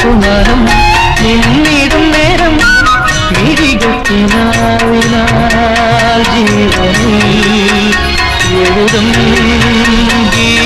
புனரம் என்னிடும் நேரம் விழிகத்தினால் ஜீவனை எழுதும். கீதம்